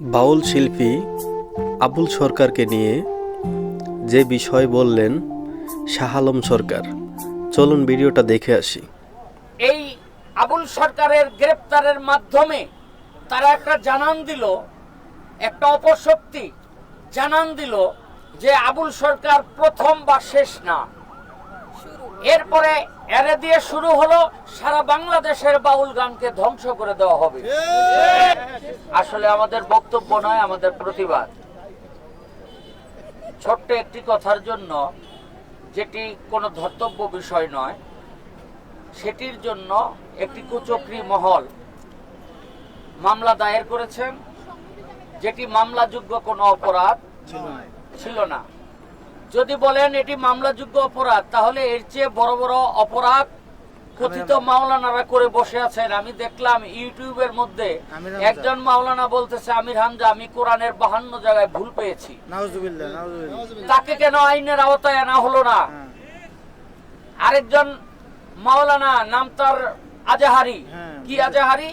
বাউল শিল্পী আবুল সরকারকে নিয়ে যে বিষয় বললেন শাহ আলম সরকার, চলুন ভিডিওটা দেখে আসি। এই আবুল সরকারের গ্রেপ্তারের মাধ্যমে তারা একটা জানান দিল, একটা অপশক্তি জানান দিল যে আবুল সরকার প্রথম বা শেষ না। এরপরে এরে দিয়ে শুরু হলো সারা বাংলাদেশের বাউল গানকে ধ্বংস করে দেওয়া হবে। আসলে আমাদের বক্তব্য নয়, আমাদের প্রতিবাদ। ছোট্ট একটি কথার জন্য, যেটি কোনো ধর্তব্য বিষয় নয়, সেটির জন্য একটি কুচক্রী মহল মামলা দায়ের করেছেন, যেটি মামলাযোগ্য কোনো অপরাধ ছিল না। যদি বলেন এটি মামলাযোগ্য অপরাধ তাহলে এর চেয়ে বড় বড় অপরাধ কথিত মাওলানারা করে বসে আছেন। আমি দেখলাম ইউটিউবের মধ্যে একজন মাওলানা বলতেছে আমির হামজা আমি কোরআনের বাহান্ন জায়গায় ভুল পেয়েছি। তাকে কেন আইনের আওতায় আনা হলো না? হ্যাঁ, আরেকজন মাওলানা নাম তার আজাহারি। হ্যাঁ। কি আজাহারি।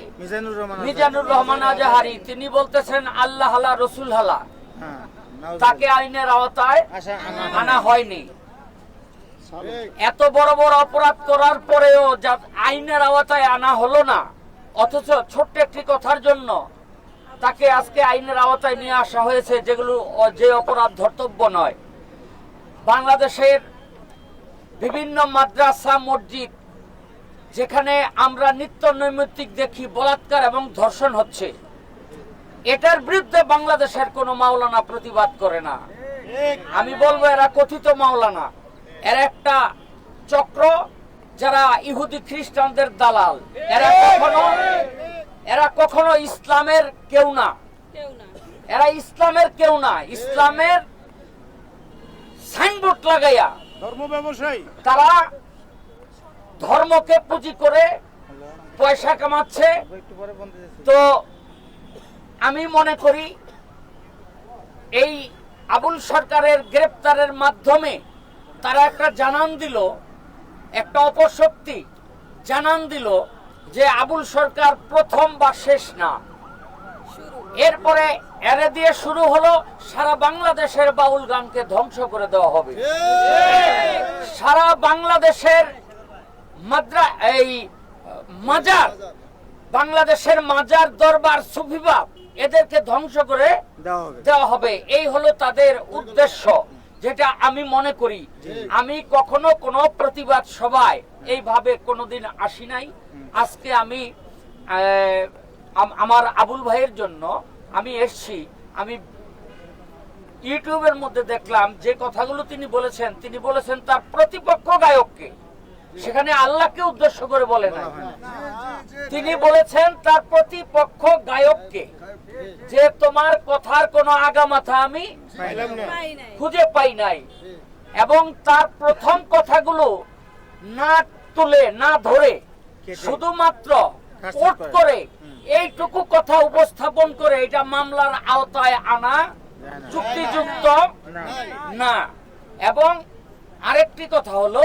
মিজানুর রহমান আজাহারি। তিনি বলতেছেন আল্লাহ হালা রসুল হালা। হ্যাঁ। তাকে আইনের আওতায় আনা আনা হয়নি। এত বড় বড় অপরাধ করার পরেও যা আইনের আওতায় আনা হলো না অথচ ছোট্ট একটি কথার জন্য তাকে আজকে আইনের আওতায় নিয়ে আসা হয়েছে যেগুলো যে অপরাধ ধর্তব্য নয়। বাংলাদেশের বিভিন্ন মাদ্রাসা মসজিদ যেখানে আমরা নিত্য নৈমিত্তিক দেখি বলাৎকার এবং ধর্ষণ হচ্ছে। এটার বিরুদ্ধে বাংলাদেশের কোনো মাওলানা প্রতিবাদ করে না। আমি বলব এরা কথিত মাওলানা। এরা একটা চক্র যারা ইহুদি খ্রিস্টানদের দালাল। এরা কখনো এরা কখনো ইসলামের কেউ না। এরা ইসলামের কেউ না। ইসলামের সাইনবোর্ড লাগাইয়া ধর্ম ব্যবসায়ী। তারা ধর্মকে পুঁজি করে পয়সা কামাচ্ছে। তো আমি মনে করি এই আবুল সরকারের গ্রেপ্তারের মাধ্যমে তারা একটা জানান দিল, একটা অপশক্তি জানান দিল যে আবুল সরকার প্রথম বা শেষ না। এরপরে এরে দিয়ে শুরু হলো সারা বাংলাদেশের বাউল গানকে ধ্বংস করে দেওয়া হবে। সারা বাংলাদেশের মাদ্রা এই মাজার, বাংলাদেশের মাজার দরবার সুফিবাব এদেরকে ধ্বংস করে দেওয়া হবে। এই হলো তাদের উদ্দেশ্য যেটা আমি মনে করি। আমি কখনো কোনো প্রতিবাদ সভায় এইভাবে কোনোদিন আসি নাই। আজকে আমি আমার আবুল ভাইয়ের জন্য আমি এসছি। আমি ইউটিউবের মধ্যে দেখলাম যে কথাগুলো তিনি বলেছেন। তিনি বলেছেন তার প্রতিপক্ষ গায়ককে সেখানে আল্লাহকে উদ্দেশ্য করে বলে নাই। তিনি বলেছেন তার প্রতিপক্ষ গায়ককে যে তোমার কথার কোনো আগামাথা আমি খুঁজে পাই নাই। এবং তার প্রথম কথাগুলো না তুলে না ধরে শুধুমাত্র কোট করে। এইটুকু কথা উপস্থাপন করে এটা মামলার আওতায় আনা না, না। চুক্তিযুক্ত না। না। এবং আরেকটি কথা হলো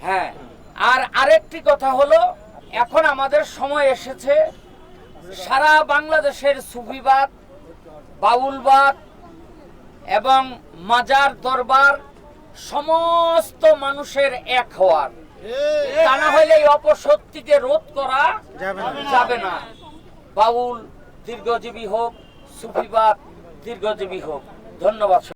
হ্যাঁ। আর আরেকটি কথা হলো এখন আমাদের সময় এসেছে সারা বাংলাদেশের সুফিবাদ বাউলবাদ এবং মাজার দরবার সমস্ত মানুষের এক হওয়ার। তা না হলে এই অপশক্তিকে রোধ করা যাবে না। যাবে না। বাউল দীর্ঘজীবী হোক সুফিবাদ দীর্ঘজীবী হোক। ধন্যবাদ।